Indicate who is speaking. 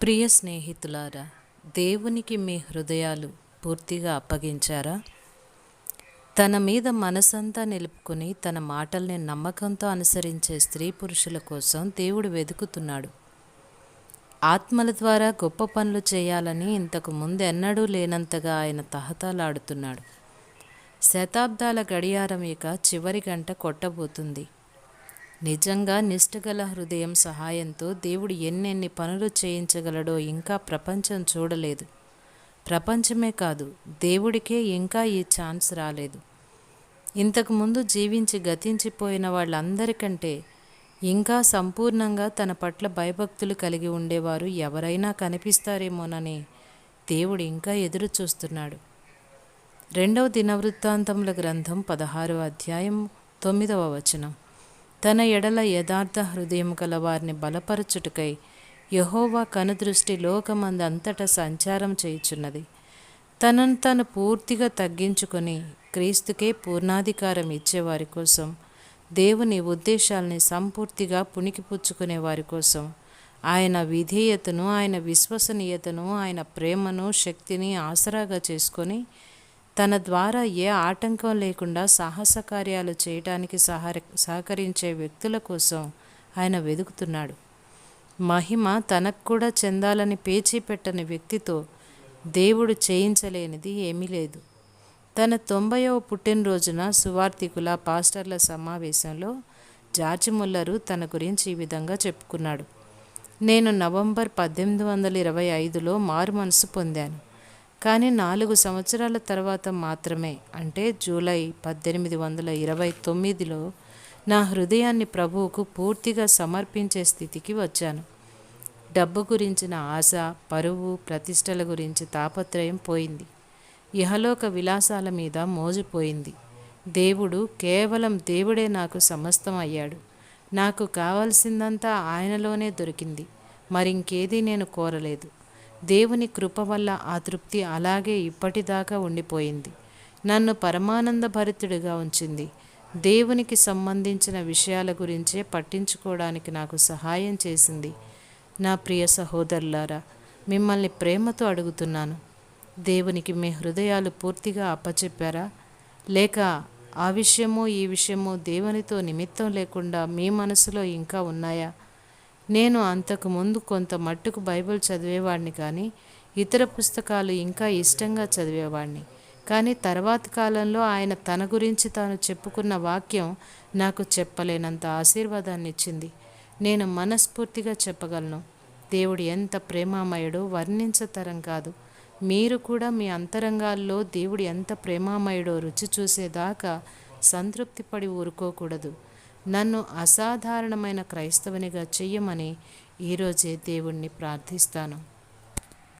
Speaker 1: ప్రియ స్నేహితులారా దేవునికి మీ హృదయాలు పూర్తిగా అప్పగించారా? తన మీద మనసంతా నిలుపుకొని తన మాటల్ని నమ్మకంతో అనుసరించే స్త్రీ పురుషుల కోసం దేవుడు వెతుకుతున్నాడు ఆత్మల ద్వారా గొప్ప పనులు చేయాలని ఇంతకు ముందు ఎన్నడూ లేనంతగా ఆయన తహతాలాడుతున్నాడు శతాబ్దాల గడియారం ఇక చివరి గంట కొట్టబోతుంది. నిజంగా నిష్ఠగల హృదయం సహాయంతో దేవుడు ఎన్నెన్ని పనులు చేయించగలడో ఇంకా ప్రపంచం చూడలేదు. ప్రపంచమే కాదు దేవుడికే ఇంకా ఈ ఛాన్స్ రాలేదు. ఇంతకుముందు జీవించి గతించిపోయిన వాళ్ళందరికంటే ఇంకా సంపూర్ణంగా తన పట్ల భయభక్తులు కలిగి ఉండేవారు ఎవరైనా కనిపిస్తారేమోనని దేవుడు ఇంకా ఎదురు చూస్తున్నాడు రెండవ దినవృత్తాంతముల గ్రంథం పదహారవ అధ్యాయం తొమ్మిదవ వచనం. తన ఎడల యథార్థ హృదయం గల వారిని బలపరచుటకై యహోవా కనుదృష్టి లోకమంది అంతటా సంచారం చేయుచున్నది. తనను తను పూర్తిగా తగ్గించుకొని క్రీస్తుకే పూర్ణాధికారం ఇచ్చేవారి కోసం దేవుని ఉద్దేశాల్ని సంపూర్తిగా పుణికిపుచ్చుకునే వారి కోసం ఆయన విధేయతను ఆయన విశ్వసనీయతను ఆయన ప్రేమను శక్తిని ఆసరాగా చేసుకొని తన ద్వారా ఏ ఆటంకం లేకుండా సాహస కార్యాలు చేయటానికి సహర సహకరించే వ్యక్తుల కోసం ఆయన వెతుకుతున్నాడు మహిమ తనకు కూడా చెందాలని పేచీ పెట్టని వ్యక్తితో దేవుడు చేయించలేనిది ఏమీ లేదు. తన తొంభైవ పుట్టినరోజున సువార్థికుల పాస్టర్ల సమావేశంలో జార్జి ముల్లరు తన గురించి ఈ విధంగా చెప్పుకున్నాడు. నేను నవంబర్ పద్దెనిమిది వందల ఇరవై ఐదులో మారు మనసు పొందాను. కానీ నాలుగు సంవత్సరాల తర్వాత మాత్రమే. అంటే జూలై పద్దెనిమిది వందల ఇరవై తొమ్మిదిలో నా హృదయాన్ని ప్రభువుకు పూర్తిగా సమర్పించే స్థితికి వచ్చాను. డబ్బు గురించిన ఆశ పరువు ప్రతిష్టల గురించి తాపత్రయం పోయింది. ఇహలోక విలాసాల మీద మోజుపోయింది. దేవుడు కేవలం దేవుడే నాకు సమస్తం అయ్యాడు. నాకు కావలసిందంతా ఆయనలోనే దొరికింది. మరింకేదీ నేను కోరలేదు. దేవుని కృప వల్ల ఆ తృప్తి అలాగే ఇప్పటిదాకా ఉండిపోయింది. నన్ను పరమానంద భరితుడిగా ఉంచింది. దేవునికి సంబంధించిన విషయాల గురించే పట్టించుకోవడానికి నాకు సహాయం చేసింది. నా ప్రియ సహోదరులారా మిమ్మల్ని ప్రేమతో అడుగుతున్నాను. దేవునికి మీ హృదయాలు పూర్తిగా అప్పచెప్పారా? లేక ఆ విషయమో ఈ విషయమో దేవునితో నిమిత్తం లేకుండా మీ మనసులో ఇంకా ఉన్నాయా? నేను అంతకు ముందు కొంత మట్టుకు బైబిల్ చదివేవాడిని కానీ ఇతర పుస్తకాలు ఇంకా ఇష్టంగా చదివేవాడిని. కానీ తర్వాత కాలంలో ఆయన తన గురించి తాను చెప్పుకున్న వాక్యం నాకు చెప్పలేనంత ఆశీర్వాదాన్ని ఇచ్చింది. నేను మనస్ఫూర్తిగా చెప్పగలను దేవుడు ఎంత ప్రేమామయుడో వర్ణించతరం కాదు. మీరు కూడా మీ అంతరంగాల్లో దేవుడు ఎంత ప్రేమామయుడో రుచి చూసేదాకా సంతృప్తిపడి ఊరుకోకూడదు. నన్ను అసాధారణమైన క్రైస్తవునిగా చెయ్యమని ఈరోజే దేవుణ్ణి ప్రార్థిస్తాను.